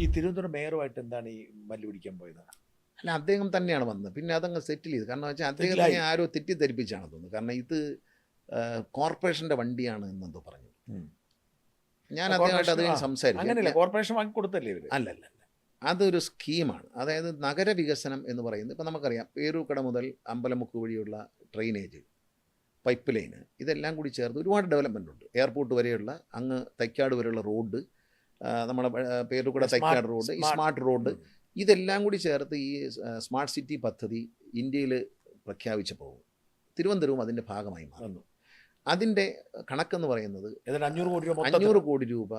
ഈ തിരുവനന്തപുരം മേയറുമായിട്ട് എന്താണ് ഈ മല്ലു പിടിക്കാൻ പോയത്? അല്ല അദ്ദേഹം തന്നെയാണ് വന്നത്. പിന്നെ അതങ്ങ് സെറ്റിൽ ചെയ്തു. കാരണം വെച്ചാൽ അദ്ദേഹത്തിനെ. ആരോ തെറ്റിദ്ധരിപ്പിച്ചാണ് തോന്നുന്നത് കാരണം ഇത് കോർപ്പറേഷന്റെ കോർപ്പറേഷന്റെ വണ്ടിയാണ് എന്നെന്തോ പറഞ്ഞു. ഞാൻ അദ്ദേഹമായിട്ട് സംസാരിച്ചു അങ്ങനെയല്ല. കോർപ്പറേഷൻ വാങ്ങി കൊടുത്തല്ലേ അല്ല അല്ല അതൊരു സ്കീമാണ്. അതായത് നഗരവികസനം എന്ന് പറയുന്നത് ഇപ്പം നമുക്കറിയാം. പേരൂക്കട മുതൽ അമ്പലമുക്ക് വഴിയുള്ള ഡ്രെയിനേജ് പൈപ്പ് ലൈന് ഇതെല്ലാം കൂടി ചേർത്ത് ഒരുപാട് ഡെവലപ്മെന്റ് ഉണ്ട് എയർപോർട്ട് വരെയുള്ള അങ്ങ് തൈക്കാട് വരെയുള്ള റോഡ് നമ്മുടെ പേരുകൂടെ തൈക്കാട് റോഡ് ഈ സ്മാർട്ട്- റോഡ്. ഇതെല്ലാം കൂടി ചേർത്ത് ഈ സ്മാർട്ട് സിറ്റി പദ്ധതി ഇന്ത്യയിൽ പ്രഖ്യാപിച്ചപ്പോൾ തിരുവനന്തപുരവും അതിന്റെ ഭാഗമായി മാറുന്നു അതിന്റെ കണക്കെന്ന് പറയുന്നത് അഞ്ഞൂറ് കോടി രൂപ അഞ്ഞൂറ് കോടി രൂപ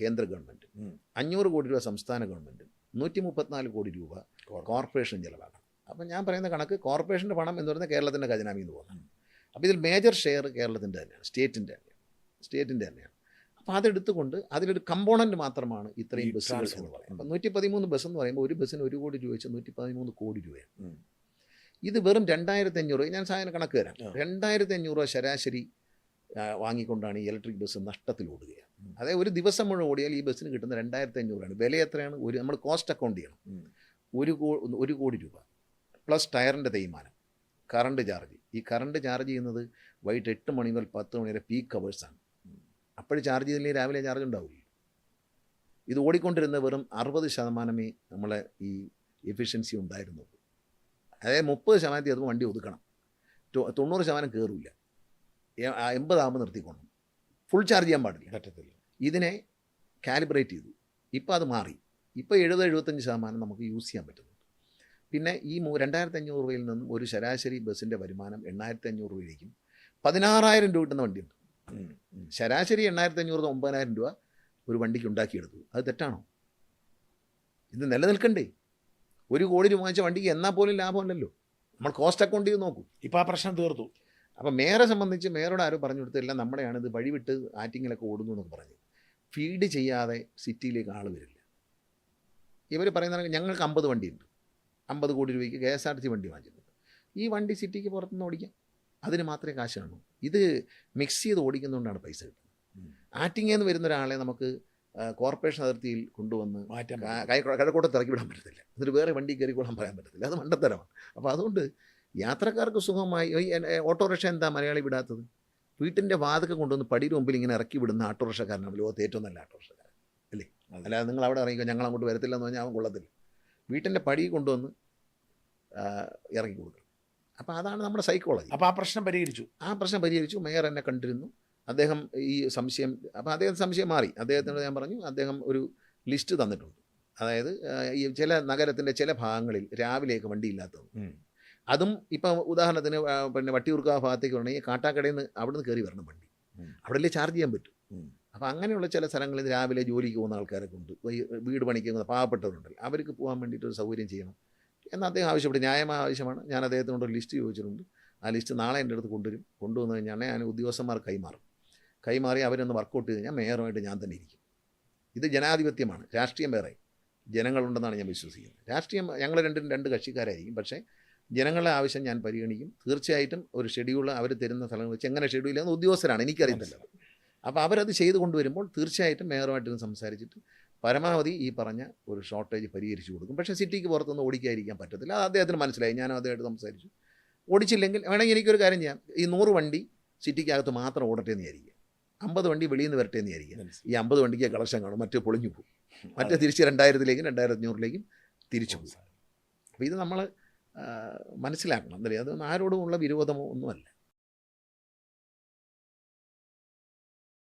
കേന്ദ്ര ഗവൺമെന്റ്. അഞ്ഞൂറ് കോടി രൂപ സംസ്ഥാന ഗവൺമെന്റ് നൂറ്റി മുപ്പത്തിനാല് കോടി രൂപ കോർപ്പറേഷൻ. ചിലവാക്കണം. അപ്പം ഞാൻ പറയുന്ന കണക്ക് കോർപ്പറേഷന്റെ പണം എന്ന് പറയുന്നത് കേരളത്തിന്റെ ഖജനാവിൽ നിന്ന് അപ്പോൾ ഇതിൽ മേജർ ഷെയർ കേരളത്തിന്റെ തന്നെയാണ് സ്റ്റേറ്റിന്റെ തന്നെയാണ് സ്റ്റേറ്റിന്റെ തന്നെയാണ്. അപ്പോൾ അതെടുത്തുകൊണ്ട് അതിലൊരു കമ്പോണന്റ് മാത്രമാണ് ഇത്രയും ബസ്സുകൾ എന്ന് പറയുന്നത് അപ്പം നൂറ്റി പതിമൂന്ന് ബസ് എന്ന് പറയുമ്പോൾ ഒരു ബസ്സിന് ഒരു കോടി രൂപ വെച്ച് നൂറ്റി പതിമൂന്ന് കോടി രൂപയാണ്. ഇത് വെറും രണ്ടായിരത്തി അഞ്ഞൂറ് ഞാൻ സാധനം കണക്ക് തരാം. രണ്ടായിരത്തി അഞ്ഞൂറ് രൂപ ശരാശരി വാങ്ങിക്കൊണ്ടാണ് ഈ ഇലക്ട്രിക് ബസ് നഷ്ടത്തിൽ ഓടുകയാണ്. അതായത് ഒരു ദിവസം മുഴുവൻ ഓടിയാൽ ഈ ബസ്സിന് കിട്ടുന്ന രണ്ടായിരത്തി അഞ്ഞൂറാണ് വില എത്രയാണ്? ഒരു നമ്മൾ കോസ്റ്റ് അക്കൗണ്ട് ചെയ്യണം. ഒരു കോ ഒരു കോടി രൂപ. പ്ലസ് ടയറിന്റെ തേയ്മാനം. കറണ്ട് ചാർജ് ഈ കറണ്ട് ചാർജ് ചെയ്യുന്നത് വൈകിട്ട് എട്ട് മണി മുതൽ പത്ത് മണി വരെ പീക്ക് അവേഴ്സാണ് അപ്പോഴും ചാർജ് ചെയ്തില്ലെങ്കിൽ രാവിലെ ചാർജ് ഉണ്ടാവില്ല ഇത് ഓടിക്കൊണ്ടിരുന്ന വെറും അറുപത് ശതമാനമേ നമ്മളെ ഈ എഫിഷ്യൻസി ഉണ്ടായിരുന്നുള്ളൂ. അതായത് മുപ്പത് ശതമാനത്തിൽ അത് വണ്ടി ഒതുക്കണം. തൊണ്ണൂറ് ശതമാനം കയറില്ല എൺപതാകുമ്പോൾ നിർത്തിക്കൊണ്ടു ഫുൾ ചാർജ് ചെയ്യാൻ പാടില്ല. പറ്റത്തില്ല. ഇതിനെ കാലിബ്രേറ്റ് ചെയ്തു. ഇപ്പോൾ അത് മാറി. ഇപ്പോൾ എഴുപത് എഴുപത്തഞ്ച് ശതമാനം നമുക്ക് യൂസ് ചെയ്യാൻ പറ്റുന്നുണ്ട്. പിന്നെ ഈ രണ്ടായിരത്തി അഞ്ഞൂറ് രൂപയിൽ നിന്നും ഒരു ശരാശരി ബസ്സിന്റെ വരുമാനം എണ്ണായിരത്തി അഞ്ഞൂറ് രൂപയിലേക്കും പതിനാറായിരം രൂപ കിട്ടുന്ന വണ്ടിയുണ്ട്. ശരാശരി എണ്ണായിരത്തി അഞ്ഞൂറ് ഒമ്പതിനായിരം രൂപ ഒരു വണ്ടിക്ക് ഉണ്ടാക്കിയെടുത്തു. അത് തെറ്റാണോ? ഇത് നിലനിൽക്കണ്ടേ? ഒരു കോടി രൂപ വാങ്ങിച്ച വണ്ടിക്ക് എന്നാൽ പോലും ലാഭമല്ലല്ലോ. നമ്മൾ കോസ്റ്റ് അക്കൗണ്ട് ചെയ്ത് നോക്കൂ. ഇപ്പം ആ പ്രശ്നം തീർത്തു. അപ്പം മേയറെ സംബന്ധിച്ച് മേയറോട് ആരും പറഞ്ഞു കൊടുത്തില്ല നമ്മുടെയാണ് ഇത് വഴിവിട്ട് ആറ്റിങ്ങിലൊക്കെ ഓടുന്നു എന്നൊക്കെ പറഞ്ഞു. ഫീഡ് ചെയ്യാതെ സിറ്റിയിലേക്ക് ആൾ വരില്ല. ഇവർ പറയുന്ന ഞങ്ങൾക്ക് അമ്പത് വണ്ടിയുണ്ട്. അമ്പത് കോടി രൂപയ്ക്ക് K S R T C വണ്ടി വാങ്ങിച്ചിട്ടുണ്ട്. ഈ വണ്ടി സിറ്റിക്ക് പുറത്തുനിന്ന് ഓടിക്കാം. അതിന് മാത്രമേ കാശ് കാണൂ ഇത് മിക്സ് ചെയ്ത് ഓടിക്കുന്നതുകൊണ്ടാണ് പൈസ കിട്ടുന്നത്. ആറ്റിങ്ങിൽ നിന്ന് വരുന്ന ഒരാളെ നമുക്ക് കോർപ്പറേഷൻ അതിർത്തിയിൽ കൊണ്ടുവന്ന് കഴക്കൂട്ടത്ത് ഇറക്കി വിടാൻ പറ്റത്തില്ല. എന്നിട്ട് വേറെ വണ്ടി കയറിക്കൊള്ളാൻ പറയാൻ പറ്റത്തില്ല. അത് മണ്ടത്തരമാണ്. അപ്പോൾ അതുകൊണ്ട് യാത്രക്കാർക്ക് സുഖമായി ഓട്ടോറിക്ഷ എന്താ മലയാളി വിടാത്തത്? വീട്ടിന്റെ വാതൊക്കെ കൊണ്ടുവന്ന് പടിയുടെ മുമ്പിൽ ഇങ്ങനെ ഇറക്കി വിടുന്ന ഓട്ടോറിക്ഷക്കാരനാണ് ലോകത്ത് ഏറ്റവും നല്ല ഓട്ടോറിക്ഷക്കാരൻ അല്ലേ? അല്ലാതെ നിങ്ങൾ അവിടെ ഇറങ്ങിക്കോ ഞങ്ങൾ അങ്ങോട്ട് വരത്തില്ല എന്ന് പറഞ്ഞാൽ അവൻ കൊള്ളത്തില്ല. വീട്ടിന്റെ പടി കൊണ്ടുവന്ന് ഇറങ്ങി ഇറക്കി കൊടുക്കണം. അപ്പോൾ അതാണ് നമ്മുടെ സൈക്കോളജി അപ്പോൾ ആ പ്രശ്നം പരിഹരിച്ചു. ആ പ്രശ്നം പരിഹരിച്ചു. മേയർ എന്നെ കണ്ടിരുന്നു. അദ്ദേഹം ഈ സംശയം അപ്പോൾ അദ്ദേഹം സംശയം മാറി. അദ്ദേഹത്തിനോട് ഞാൻ പറഞ്ഞു അദ്ദേഹം ഒരു ലിസ്റ്റ് തന്നിട്ടുണ്ട്. അതായത് ഈ ചില നഗരത്തിന്റെ ചില ഭാഗങ്ങളിൽ രാവിലെയൊക്കെ വണ്ടിയില്ലാത്തത്. അതും ഇപ്പം ഉദാഹരണത്തിന് പിന്നെ വട്ടിയൂർക്കാവ് ഭാഗത്തേക്ക് വരണമെങ്കിൽ കാട്ടാക്കടയിൽ നിന്ന് അവിടെ നിന്ന് കയറി വരണം വണ്ടി. അവിടെയല്ലേ ചാർജ് ചെയ്യാൻ പറ്റും. അപ്പോൾ അങ്ങനെയുള്ള ചില സ്ഥലങ്ങളിൽ രാവിലെ ജോലിക്ക് പോകുന്ന ആൾക്കാരൊക്കെ ഉണ്ട്. വീട് പണിക്ക് പോകുന്ന പാവപ്പെട്ടവരുണ്ടല്ലോ. അവർക്ക് പോകാൻ വേണ്ടിയിട്ട് ഒരു സൗകര്യം ചെയ്യണം. എന്ന് അദ്ദേഹം ആവശ്യപ്പെട്ടു. ന്യായമായ ആവശ്യമാണ്. ഞാൻ അദ്ദേഹത്തിനോട് ഒരു ലിസ്റ്റ് ചോദിച്ചിട്ടുണ്ട്. ആ ലിസ്റ്റ് നാളെ എന്റെ അടുത്ത് കൊണ്ടുവരും. കൊണ്ടുവന്ന് കഴിഞ്ഞാൽ ഞാൻ ഉദ്യോഗസ്ഥന്മാർ കൈമാറും. കൈമാറി അവരൊന്ന് വർക്കൗട്ട് ചെയ്ത് കഴിഞ്ഞാൽ മേയറുമായിട്ട് ഞാൻ തന്നെ ഇരിക്കും. ഇത് ജനാധിപത്യമാണ്. രാഷ്ട്രീയം വേറെ. ജനങ്ങളുണ്ടെന്നാണ് ഞാൻ വിശ്വസിക്കുന്നത്. രാഷ്ട്രീയം ഞങ്ങൾ രണ്ടും രണ്ട് കക്ഷിക്കാരായിരിക്കും. പക്ഷേ ജനങ്ങളുടെ ആവശ്യം ഞാൻ പരിഗണിക്കും. തീർച്ചയായിട്ടും ഒരു ഷെഡ്യൂൾ അവർ തരുന്ന സ്ഥലങ്ങൾ വെച്ച് എങ്ങനെ ഷെഡ്യൂൾ ചെയ്യുന്ന? ഉദ്യോഗസ്ഥരാണ്. എനിക്കറിയത്തില്ല. അപ്പോൾ അവരത് ചെയ്തു കൊണ്ടുവരുമ്പോൾ തീർച്ചയായിട്ടും മേയറുമായിട്ടൊന്ന് സംസാരിച്ചിട്ട് പരമാവധി ഈ പറഞ്ഞ ഒരു ഷോർട്ടേജ് പരിഹരിച്ചു കൊടുക്കും. പക്ഷേ സിറ്റിക്ക് പുറത്തുനിന്ന് ഓടിക്കാതിരിക്കാൻ പറ്റത്തില്ല. അത് അദ്ദേഹത്തിന് മനസ്സിലായി. ഞാനും അദ്ദേഹമായിട്ട് സംസാരിച്ചു. ഓടിച്ചില്ലെങ്കിൽ വേണമെങ്കിൽ എനിക്കൊരു കാര്യം ചെയ്യാം. ഈ നൂറ് വണ്ടി സിറ്റിക്കകത്ത് മാത്രം ഓടട്ടെ എന്ന് വിചാരിക്കുക. അമ്പത് വണ്ടി വെളിയിൽ നിന്ന് വരട്ടെ എന്ന് വിചാരിക്കുക ഈ അമ്പത് വണ്ടിക്ക് കളക്ഷൻ കാണും. മറ്റേ പൊളിഞ്ഞു പോകും. മറ്റേ തിരിച്ച് രണ്ടായിരത്തിലേക്കും രണ്ടായിരത്തി അഞ്ഞൂറിലേക്കും തിരിച്ചു പോകും. അപ്പോൾ ഇത് നമ്മൾ മനസ്സിലാക്കണം. അല്ലേ? അതൊന്നും ആരോടുമുള്ള വിരോധമോ ഒന്നുമല്ല.